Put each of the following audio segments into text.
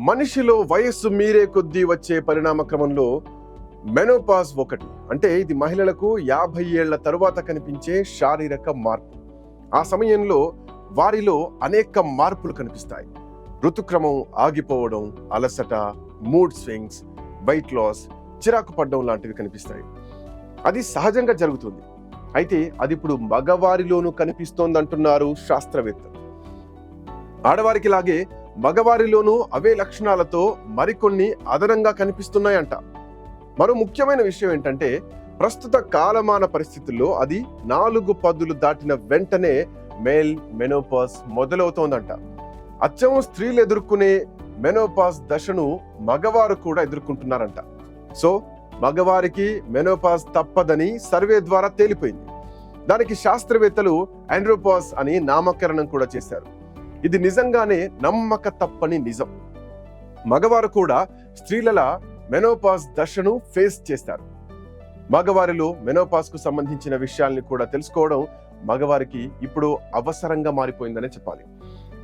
మనిషిలో వయస్సు మీరే కొద్దీ వచ్చే పరిణామ క్రమంలో మెనోపాజ్ ఒకటి. అంటే ఇది మహిళలకు యాభై ఏళ్ళ తరువాత కనిపించే శారీరక మార్పు. ఆ సమయంలో వారిలో అనేక మార్పులు కనిపిస్తాయి. ఋతుక్రమం ఆగిపోవడం అలసట మూడ్ స్వింగ్స్ వెయిట్ లాస్ చిరాకు పడడం లాంటివి కనిపిస్తాయి. అది సహజంగా జరుగుతుంది. అయితే అది ఇప్పుడు మగవారిలోనూ కనిపిస్తోందంటున్నారు శాస్త్రవేత్తలు. ఆడవారికి లాగే మగవారిలోనూ అవే లక్షణాలతో మరికొన్ని అదనంగా కనిపిస్తున్నాయంట. మరో ముఖ్యమైన విషయం ఏంటంటే ప్రస్తుత కాలమాన పరిస్థితుల్లో అది నాలుగు పదులు దాటిన వెంటనే మేల్ మెనోపాస్ మొదలవుతోందంట. అచ్చం స్త్రీలు ఎదుర్కొనే మెనోపాస్ దశను మగవారు కూడా ఎదుర్కొంటున్నారంట. సో మగవారికి మెనోపాస్ తప్పదని సర్వే ద్వారా తేలిపోయింది. దానికి శాస్త్రవేత్తలు ఆండ్రోపాస్ అని నామకరణం కూడా చేశారు. ఇది నిజంగానే నమ్మక తప్పని నిజం. మగవారు కూడా స్త్రీల మెనోపాస్ దశను ఫేస్ చేస్తారు. మగవారిలో మెనోపాస్కు సంబంధించిన విషయాల్ని కూడా తెలుసుకోవడం మగవారికి ఇప్పుడు అవసరంగా మారిపోయిందనే చెప్పాలి.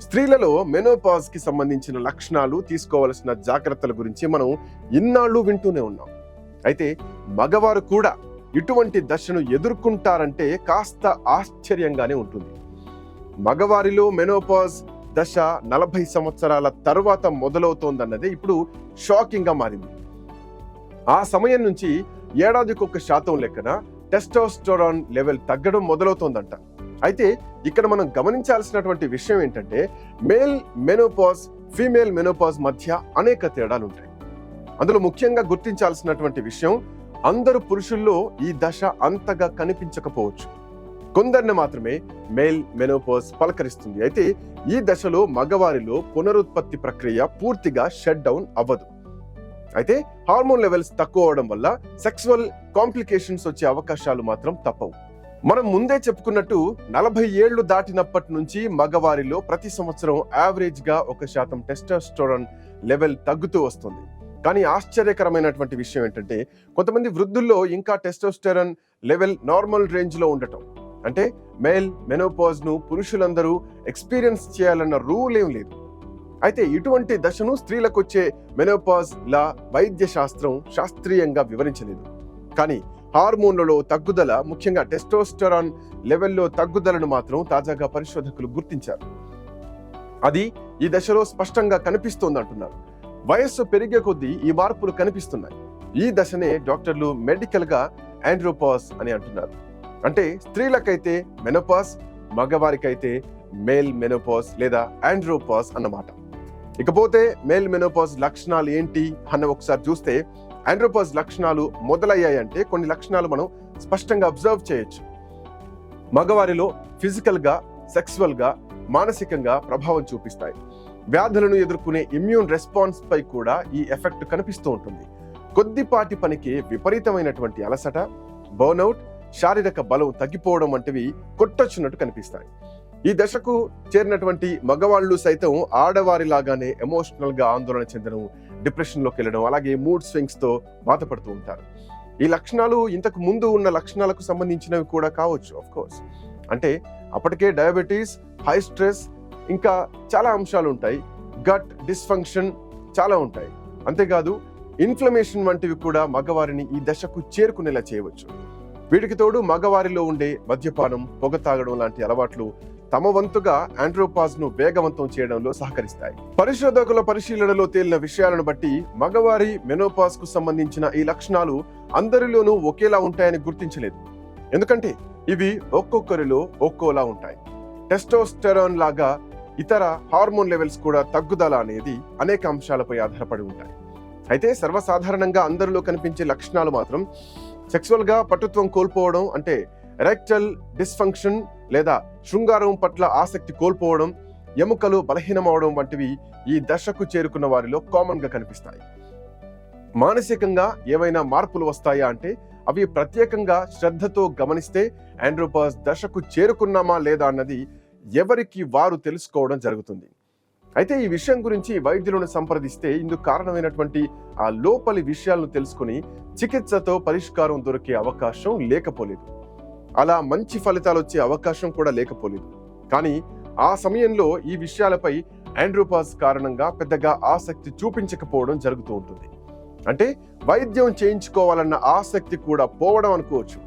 స్త్రీలలో మెనోపాజ్కి సంబంధించిన లక్షణాలు తీసుకోవాల్సిన జాగ్రత్తల గురించి మనం ఇన్నాళ్ళు వింటూనే ఉన్నాం. అయితే మగవారు కూడా ఇటువంటి దశను ఎదుర్కొంటారంటే కాస్త ఆశ్చర్యంగానే ఉంటుంది. మగవారిలో మెనోపాజ్ దశ నలభై సంవత్సరాల తర్వాత మొదలవుతోందన్నదే ఇప్పుడు షాకింగ్గా మారింది. ఆ సమయం నుంచి ఏడాదికి ఒక శాతం లెక్కన టెస్టోస్టోరాన్ లెవెల్ తగ్గడం మొదలవుతోందంట. అయితే ఇక్కడ మనం గమనించాల్సినటువంటి విషయం ఏంటంటే మేల్ మెనోపాజ్ ఫీమేల్ మెనోపాజ్ మధ్య అనేక తేడాలు ఉంటాయి అందులో ముఖ్యంగా గుర్తించాల్సినటువంటి విషయం అందరు పురుషుల్లో ఈ దశ అంతగా కనిపించకపోవచ్చు. కొందరిని మాత్రమే మేల్ మెనోపాజ్ పలకరిస్తుంది. అయితే ఈ దశలో మగవారిలో పునరుత్పత్తి ప్రక్రియ పూర్తిగా షట్ డౌన్ అవ్వదు. అయితే హార్మోన్ లెవెల్స్ తక్కువ అవడం వల్ల సెక్సువల్ కాంప్లికేషన్స్ వచ్చే అవకాశాలు మాత్రం తప్పవు. మనం ముందే చెప్పుకున్నట్టు నలభై ఏళ్ళు దాటినప్పటి నుంచి మగవారిలో ప్రతి సంవత్సరం యావరేజ్గా ఒక శాతం టెస్టోస్టోరాన్ లెవెల్ తగ్గుతూ వస్తుంది. కానీ ఆశ్చర్యకరమైనటువంటి విషయం ఏంటంటే కొంతమంది వృద్ధుల్లో ఇంకా టెస్టోస్టెరన్ లెవెల్ నార్మల్ రేంజ్లో ఉండటం. అంటే మేల్ మెనోపాజ్ను పురుషులందరూ ఎక్స్పీరియన్స్ చేయాలన్న రూల్ ఏం లేదు. అయితే ఇటువంటి దశను స్త్రీలకు వచ్చే మెనోపాజ్ లా వైద్య శాస్త్రం శాస్త్రీయంగా వివరించలేదు. కానీ హార్మోన్లలో తగ్గుదల ముఖ్యంగా టెస్టోస్టెరాన్ లెవెల్లో తగ్గుదలను మాత్రం తాజాగా పరిశోధకులు గుర్తించారు. అది ఈ దశలో స్పష్టంగా కనిపిస్తోంది అంటున్నారు వయస్సు పెరిగే కొద్దీ ఈ మార్పులు కనిపిస్తున్నాయి. ఈ దశనే డాక్టర్లు మెడికల్గా ఆండ్రోపాస్ అని అంటున్నారు. అంటే స్త్రీలకైతే మెనోపాస్ మగవారికైతే మేల్ మెనోపాస్ లేదా ఆండ్రోపాస్ అన్నమాట. ఇకపోతే మేల్ మెనోపాస్ లక్షణాలు ఏంటి అన్న ఒకసారి చూస్తే ఆండ్రోపాస్ లక్షణాలు మొదలయ్యాయంటే కొన్ని లక్షణాలు మనం స్పష్టంగా అబ్జర్వ్ చేయొచ్చు. మగవారిలో ఫిజికల్గా గా మానసికంగా ప్రభావం చూపిస్తాయి. వ్యాధులను ఎదుర్కొనే ఇమ్యూన్ రెస్పాన్స్ పై కూడా ఈ ఎఫెక్ట్ కనిపిస్తూ ఉంటుంది. కొద్దిపాటి పనికి విపరీతమైనటువంటి అలసట బర్న్అవుట్ శారీరక బలం తగ్గిపోవడం వంటివి కొట్టొచ్చినట్టు కనిపిస్తాయి. ఈ దశకు చేరినటువంటి మగవాళ్ళు సైతం ఆడవారి లాగానే ఎమోషనల్గా ఆందోళన చెందడం డిప్రెషన్లోకి వెళ్ళడం అలాగే మూడ్ స్వింగ్స్తో బాధపడుతూ ఉంటారు. ఈ లక్షణాలు ఇంతకు ముందు ఉన్న లక్షణాలకు సంబంధించినవి కూడా కావచ్చు ఆఫ్ కోర్స్ అంటే అప్పటికే డయాబెటీస్ హై స్ట్రెస్ ఇంకా చాలా అంశాలు ఉంటాయి. గట్ డిస్ఫంక్షన్ చాలా ఉంటాయి. అంతేకాదు ఇన్ఫ్లమేషన్ వంటివి కూడా మగవారిని ఈ దశకు చేరుకునేలా చేయవచ్చు. వీటికి తోడు మగవారిలో ఉండే మద్యపానం పొగ తాగడం లాంటి అలవాట్లు తమ వంతుగా ఆండ్రోపాజ్ను వేగవంతం చేయడంలో సహకరిస్తాయి. పరిశోధకుల పరిశీలనలో తేలిన విషయాలను బట్టి మగవారి మెనోపాజ్కు సంబంధించిన ఈ లక్షణాలు అందరిలోనూ ఒకేలా ఉంటాయని గుర్తించలేదు. ఎందుకంటే ఇవి ఒక్కొక్కరిలో ఒక్కోలా ఉంటాయి. టెస్టోస్టెరాన్ లాగా ఇతర హార్మోన్ లెవెల్స్ కూడా తగ్గుదల అనేది అనేక అంశాలపై ఆధారపడి ఉంటాయి. అయితే సర్వసాధారణంగా అందరిలో కనిపించే లక్షణాలు మాత్రం సెక్సువల్గా పటుత్వం కోల్పోవడం అంటే ఎరెక్టల్ డిస్ఫంక్షన్ లేదా శృంగారం పట్ల ఆసక్తి కోల్పోవడం ఎముకలు బలహీనమవడం వంటివి ఈ దశకు చేరుకున్న వారిలో కామన్గా కనిపిస్తాయి. మానసికంగా ఏవైనా మార్పులు వస్తాయా అంటే అవి ప్రత్యేకంగా శ్రద్ధతో గమనిస్తే ఆండ్రోపాస్ దశకు చేరుకున్నామా లేదా అన్నది ఎవరికి వారు తెలుసుకోవడం జరుగుతుంది. అయితే ఈ విషయం గురించి వైద్యులను సంప్రదిస్తే ఇందుకు కారణమైనటువంటి ఆ లోపలి విషయాలను తెలుసుకుని చికిత్సతో పరిష్కారం దొరికే అవకాశం లేకపోలేదు. అలా మంచి ఫలితాలు వచ్చే అవకాశం కూడా లేకపోలేదు. కానీ ఆ సమయంలో ఈ విషయాలపై ఆండ్రోపాస్ కారణంగా పెద్దగా ఆసక్తి చూపించకపోవడం జరుగుతూ ఉంటుంది. అంటే వైద్యం చేయించుకోవాలన్న ఆసక్తి కూడా పోవడం అనుకోవచ్చు.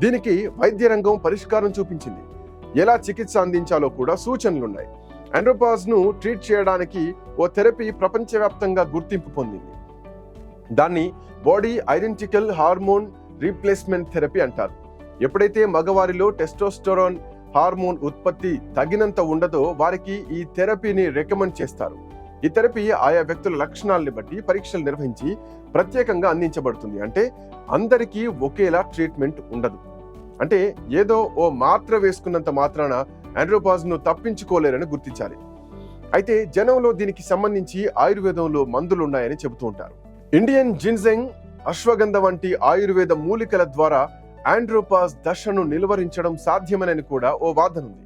దీనికి వైద్య రంగం పరిష్కారం చూపించింది. ఎలా చికిత్స అందించాలో కూడా సూచనలున్నాయి. ఉన్నాయి ను ట్రీట్ చేయడానికి ఓ థెరపీ ప్రపంచవ్యాప్తంగా గుర్తింపు పొందింది. దాన్ని body identical hormone replacement therapy అంటారు. ఎప్పుడైతే మగవారిలో టెస్టోస్టెరాన్ హార్మోన్ ఉత్పత్తి తగినంత ఉండదో వారికి ఈ థెరపీని రికమెండ్ చేస్తారు. ఈ థెరపీ ఆయా వ్యక్తుల లక్షణాలను బట్టి పరీక్షలు నిర్వహించి ప్రత్యేకంగా అందించబడుతుంది. అంటే అందరికీ ఒకేలా ట్రీట్మెంట్ ఉండదు. అంటే ఏదో ఓ మాత్ర వేసుకున్నంత మాత్రాన ఆండ్రోపాజ్ను తప్పించుకోలేరని గుర్తించాలి. అయితే జనంలో దీనికి సంబంధించి ఆయుర్వేదంలో మందులు ఉన్నాయని చెబుతూ ఉంటారు. ఇండియన్ జిన్జెంగ్ అశ్వగంధ వంటి ఆయుర్వేద మూలికల ద్వారా ఆండ్రోపాజ్ దశను నిలువరించడం సాధ్యమనని కూడా ఓ వాదన ఉంది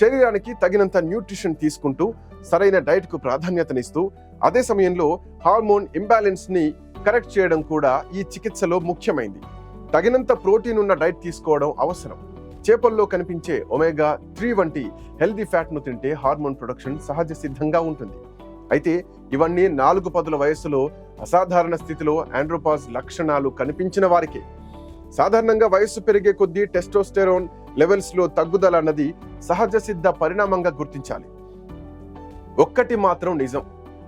శరీరానికి తగినంత న్యూట్రిషన్ తీసుకుంటూ సరైన డైట్కు ప్రాధాన్యతనిస్తూ అదే సమయంలో హార్మోన్ ఇంబ్యాలెన్స్ని కరెక్ట్ చేయడం కూడా ఈ చికిత్సలో ముఖ్యమైంది. తగినంత ప్రోటీన్ ఉన్న డైట్ తీసుకోవడం అవసరం. చేపల్లో కనిపించే ఒమేగా త్రీ వంటి హెల్దీ ఫ్యాట్ను తింటే హార్మోన్ ప్రొడక్షన్ సహజ సిద్ధంగా ఉంటుంది. అయితే ఇవన్నీ నాలుగు పదుల వయస్సులో అసాధారణ స్థితిలో ఆండ్రోపాస్ లక్షణాలు కనిపించిన వారికే. సాధారణంగా వయస్సు పెరిగే కొద్దీ టెస్టోస్టెరోన్ లెవెల్స్లో తగ్గుదల అన్నది సహజ సిద్ధ పరిణామంగా గుర్తించాలి. ఒక్కటి మాత్రం నిజం.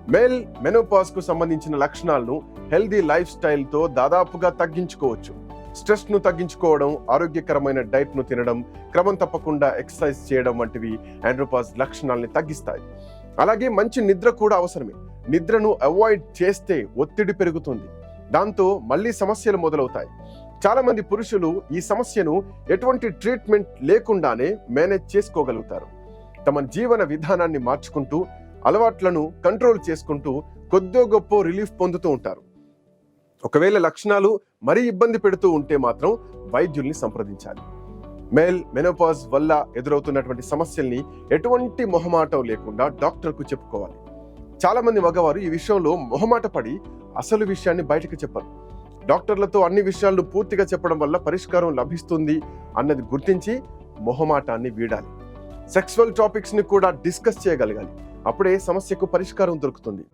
మేల్ మెనోపాస్కు సంబంధించిన లక్షణాలను హెల్దీ లైఫ్ స్టైల్తో దాదాపుగా తగ్గించుకోవచ్చు. స్ట్రెస్ను తగ్గించుకోవడం ఆరోగ్యకరమైన డైట్ను తినడం క్రమం తప్పకుండా ఎక్సర్సైజ్ చేయడం వంటివి ఆండ్రోపాజ్ లక్షణాలని తగ్గిస్తాయి. అలాగే మంచి నిద్ర కూడా అవసరమే. నిద్రను అవాయిడ్ చేస్తే ఒత్తిడి పెరుగుతుంది. దాంతో మళ్ళీ సమస్యలు మొదలవుతాయి. చాలా మంది పురుషులు ఈ సమస్యను ఎటువంటి ట్రీట్మెంట్ లేకుండానే మేనేజ్ చేసుకోగలుగుతారు. తమ జీవన విధానాన్ని మార్చుకుంటూ అలవాట్లను కంట్రోల్ చేసుకుంటూ కొద్దో గొప్ప రిలీఫ్ పొందుతూ ఉంటారు. ఒకవేళ లక్షణాలు మరీ ఇబ్బంది పెడుతూ ఉంటే మాత్రం వైద్యుల్ని సంప్రదించాలి. మేల్ మెనోపాజ్ వల్ల ఎదురవుతున్నటువంటి సమస్యల్ని ఎటువంటి మొహమాటం లేకుండా డాక్టర్కు చెప్పుకోవాలి. చాలామంది మగవారు ఈ విషయంలో మొహమాట పడి అసలు విషయాన్ని బయటకు చెప్పరు. డాక్టర్లతో అన్ని విషయాలను పూర్తిగా చెప్పడం వల్ల పరిష్కారం లభిస్తుంది అన్నది గుర్తించి మొహమాటాన్ని వీడాలి. సెక్సువల్ టాపిక్స్ని కూడా డిస్కస్ చేయగలగాలి. అప్పుడే సమస్యకు పరిష్కారం దొరుకుతుంది.